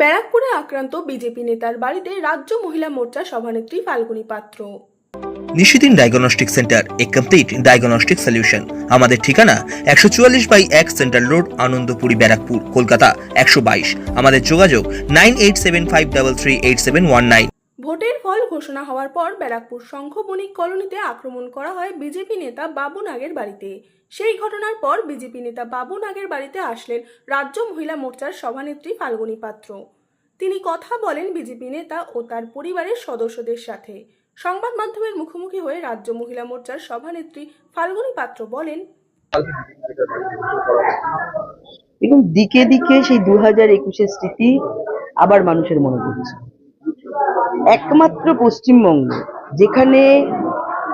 ব্যারাকপুরে আক্রান্ত বিজেপি নেতার বাড়িতে রাজ্য মহিলা মোর্চা সভানেত্রী Falguni Patra. Nishidin diagnostic centre, a complete diagnostic solution. আমাদের ঠিকানা একশো চুয়াল্লিশ বাই এক সেন্ট্রাল রোড, আনন্দপুরি, ব্যারাকপুর, কলকাতা, একশো বাইশ। আমাদের যোগাযোগ nine eight seven five double three eight seven one nine. ভোটের ফল ঘোষণা হওয়ার পর ব্যারাকপুর সংঘ বণিক কলোনিতে আক্রমণ করা হয় বিজেপি নেতা বাবু নাগের বাড়িতে। সেই ঘটনার পর বিজেপি নেতা বাবু নাগের বাড়িতে আসলেন রাজ্য মহিলা মোর্চার সভানেত্রী ফাল্গুনী পাত্র। তিনি কথা বলেন বিজেপি নেতা ও তার পরিবারের সদস্যদের সাথে। সংবাদ মাধ্যমের মুখোমুখি হয়ে রাজ্য মহিলা মোর্চার সভানেত্রী ফাল্গুনী পাত্র বলেন, এবং দিকে দিকে সেই দু হাজার একুশের স্মৃতি আবার মানুষের মনে পড়ছে। একমাত্র পশ্চিমবঙ্গ, যেখানে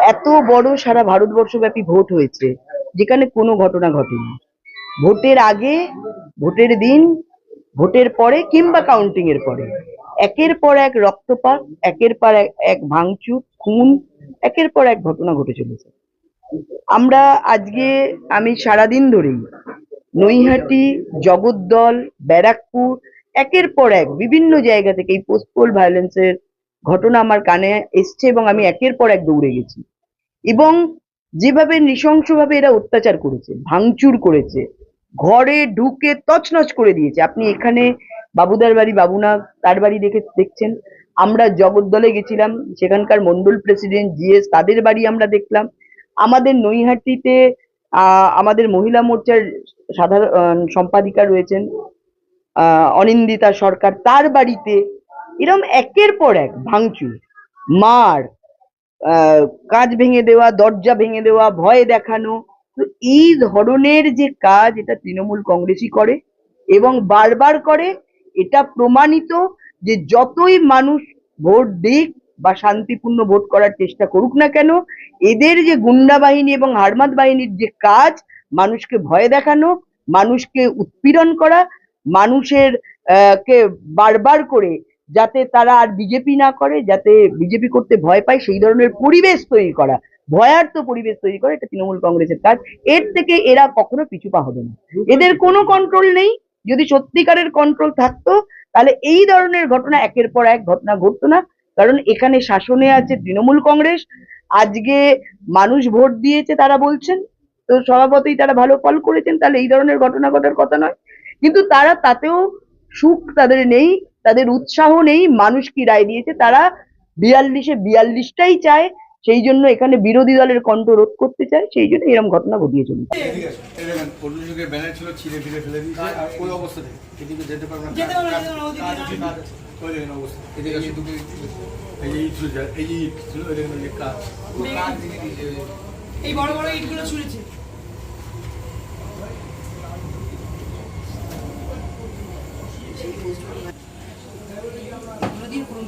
এত বড় সারা ভারতবর্ষব্যাপী ভোট হয়েছে, যেখানে কোনো ঘটনা ঘটেনি। ভোটের আগে, ভোটের দিন, ভোটের পরে কিংবা কাউন্টিং এর পরে। একের পর এক রক্তপাত, একের পর এক- ভাঙচুর, খুন, একের পর এক ঘটনা ঘটে চলেছে। আমরা আজকে, আমি সারাদিন ধরেই নৈহাটি, জগদ্দল, ব্যারাকপুর, একের পর এক বিভিন্ন জায়গা থেকে এই পোস্টপোল ভায়োলেন্সের ঘটনা আমার কানে এসছে এবং আমি একের পর এক দৌড়ে গেছি। এবং যেভাবে নৃশংসভাবে এরা অত্যাচার করেছে, ভাঙচুর করেছে, ঘরে ঢুকে তছনছ করে দিয়েছে। আপনি এখানে বাবুদার বাড়ি, বাবুনা তার বাড়ি দেখে দেখছেন। আমরা জগদ্দলে গেছিলাম, সেখানকার মন্ডল প্রেসিডেন্ট জিএস তাদের বাড়ি আমরা দেখলাম। আমাদের নৈহাটিতে আমাদের মহিলা মোর্চার সাধারণ সম্পাদিকা রয়েছেন অনিন্দিতা সরকার। তার বাড়িতে এরম একের পর এক ভাঙচুর, মার কাঁচ ভেঙে দেওয়া, দরজা ভেঙে দেওয়া, ভয় দেখানো। তো এই ধরনের যে কাজ এটা তৃণমূল কংগ্রেসই করে এবং বারবার করে, এটা প্রমাণিত যে যতই মানুষ ভোট দিক বা শান্তিপূর্ণ ভোট করার চেষ্টা করুক না কেন, এদের যে গুন্ডা বাহিনী এবং হারমাত বাহিনীর যে কাজ, মানুষকে ভয় দেখানো, মানুষকে উৎপীড়ন করা, মানুষের কে বারবার করে যাতে তারা আর বিজেপি না করে, যাতে বিজেপি করতে ভয় পায়, সেই ধরনের পরিবেশ তৈরি করা ভয়ার্থ পরিবেশ তৈরি করা, এটা তৃণমূল কংগ্রেসের কাজ। এর থেকে এরা কখনো পিছু পা হবে না। এদের কোনো কন্ট্রোল নেই। যদি সত্যিকারের কন্ট্রোল থাকতো, তাহলে এই ধরনের ঘটনা একের পর এক ঘটনা ঘটতো না। কারণ এখানে শাসনে আছে তৃণমূল কংগ্রেস। আজকে মানুষ ভোট দিয়েছে তারা বলছেন। তো স্বভাবতই তারা ভালো ফল করেছেন। তাহলে এই ধরনের ঘটনা ঘটার কথা নয়। কিন্তু তারা তাতেও সুখ তাদের নেই। তাদের উৎসাহ নেই মানুষ কি রায় দিয়েছে? তারা বিয়াল্লিশে বিয়াল্লিশটাই চায় সেই জন্য এখানে বিরোধী দলের কণ্ঠ রোধ করতে চায় সেই জন্য এরকম ঘটনা ঘটিয়ে চলেছে। এই বড় বড় ইটগুলো ছুঁড়েছে।